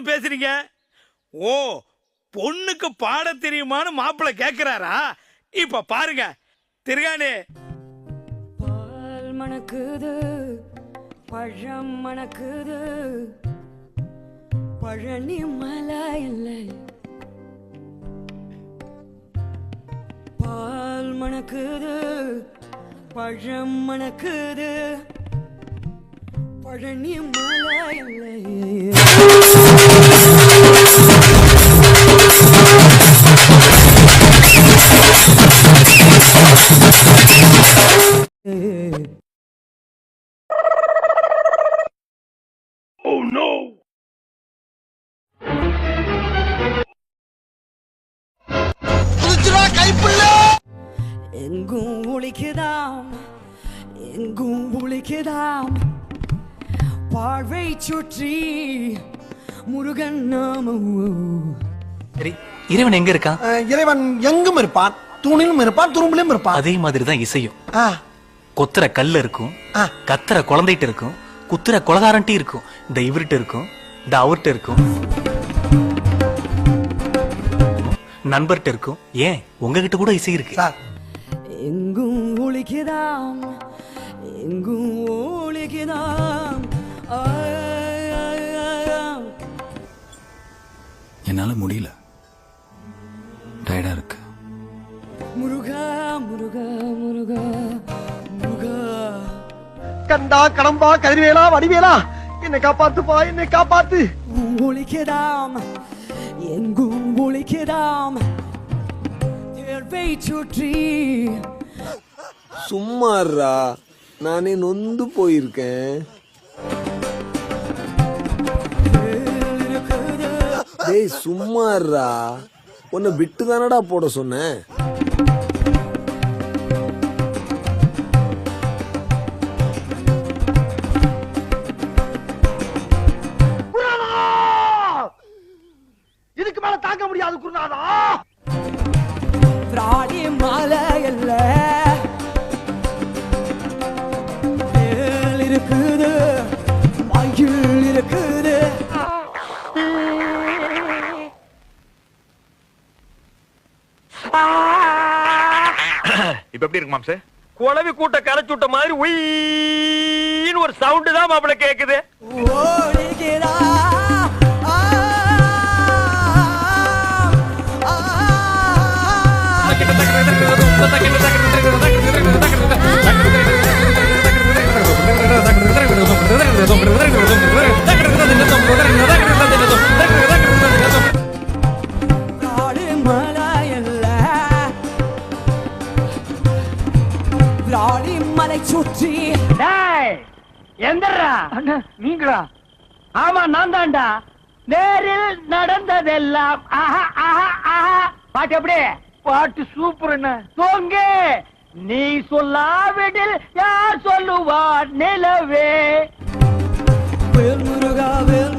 பொண்ணுன்னு பேசுறீங்க? ஓ பொண்ணுக்கு பாட தெரியுமான்னு மாப்பிள்ளை கேக்குறாரா? இப்ப பாருங்க. திருகாணி பால் மணக்குது பழம் மணக்குது பழனி மலை இல்லை. பால் மணக்குது பழம் மணக்குது பழனி மலை இல்லை. எங்கும் ஒழிக்குதாம் எங்கும் ஒழிக்குதாம் பார்வை சுற்றி முருகன் நாமம். சரி இறைவன் எங்க இருக்கான்? இறைவன் எங்கும் இருப்பான். தூணிலும் இருப்பான் துரும்பிலும் இருப்பான். அதே மாதிரி தான் இசையும். ஆ, கொத்துற கல் இருக்கும் ஆ. கத்துற குழந்தைகிட்ட இருக்கும் குத்துற கொலகாரன்ட்டி இருக்கும். இந்த இவர்கிட்ட இருக்கும் இந்த அவர்கிட்ட இருக்கும். நண்பர்கிட்ட இருக்கும். ஏன்? உங்ககிட்ட கூட இசை இருக்கு. சார். எங்கும் ஒழிக்குதாம் எங்கும் ஒழிக்குதாம். என்னால முடியல. கண்டா கடம்பா கதிர்வேலா வடிவேலா. என்னை காப்பாத்துப்பா என்னை காப்பாத்து. ஒழிக்குதாம் எங்கும் ஒழிக்குதாம் தேர்வை சுற்றி. சும்மாறா நானே நொந்து போயிருக்கேன். டேய் சும்மாறா உன்னை விட்டு தானடா போட சொன்னேன்? தாங்க முடியாது குருநாதா. ராணி மாலை அல்ல. இருக்குது மயில் இருக்குது. இப்ப எப்படி இருக்கு மாம்சே? குழவி கூட்ட கரைச்சு விட்ட மாதிரி உயின்னு ஒரு சவுண்டு தான் மாப்பிள்ள கேக்குது. மலை சுற்றி. எந்தரா நீங்களா ஆமா நான் தான்டா நேரில் நடந்ததெல்லாம். ஆஹா ஆஹா ஆஹா. பாட்டு எப்படி? பாட்டு சூப்பர்ண்ண தோங்க. நீ சொல்லாவிடில் யார் சொல்லுவார் நிலவே? வேல் முருகா வேல்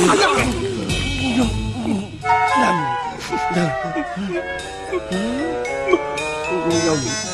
哎呀哎呀嗯嗯。